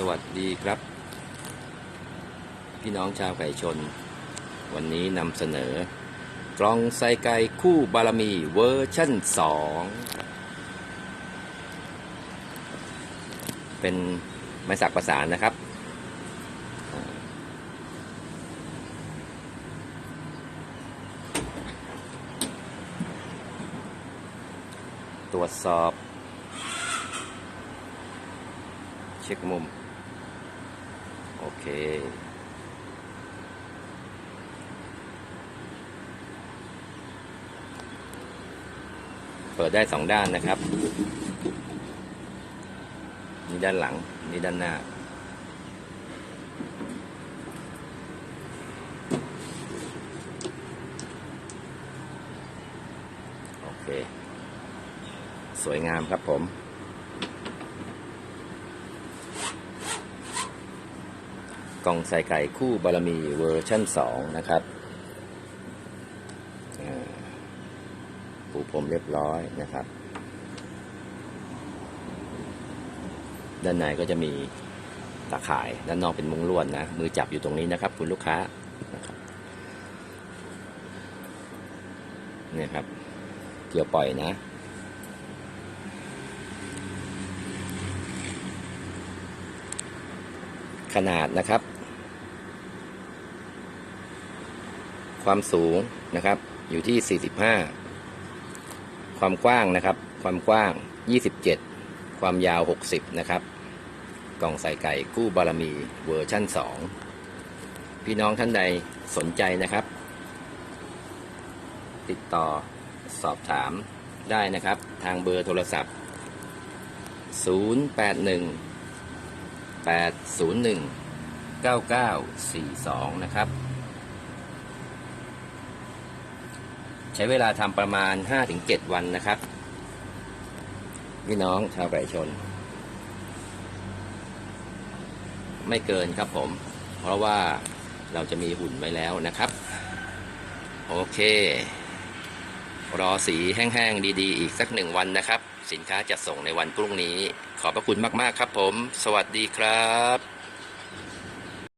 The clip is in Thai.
สวัสดีครับ พี่น้องชาวไก่ชน วันนี้นำเสนอ กล่องใส่ไก่คู่บารมีเวอร์ชั่น 2 เป็นไม้สักประสานนะครับ ตรวจสอบเช็คมุม อเค เปิดได้สองด้านนะครับ นี่ด้านหลัง นี่ด้านหน้า โอเค สวยงามครับผม กล่องใส่ไก่คู่บารมีเวอร์ชั่น 2 นะครับปูพรมเรียบร้อยนะครับ ด้านในก็จะมีตาข่าย ด้านนอกเป็นมุ้งลวดนะ มือจับอยู่ตรงนี้นะครับ คุณลูกค้านะครับเนี่ยครับ เกี่ยวปล่อยนะขนาดนะครับ ความสูงนะครับ อยู่ที่ 45 ความกว้างนะครับ ความกว้าง 27 ความยาว 60 นะครับ กล่องใส่ไก่กู้บารมีเวอร์ชั่น 2 พี่น้องท่านใดสนใจนะครับ ติดต่อสอบถามได้นะครับ ทางเบอร์โทรศัพท์ 081 801 9942 นะครับ ใช้เวลาทำประมาณ 5-7 วันนะครับพี่น้องชาวไก่ชน ไม่เกินครับผม เพราะว่าเราจะมีหุ่นไว้แล้วนะครับ โอเค รอสีแห้งๆ ดีๆ อีกสักหนึ่งวันนะครับ สินค้าจะส่งในวันพรุ่งนี้ ขอบพระคุณมากๆครับผม สวัสดีครับ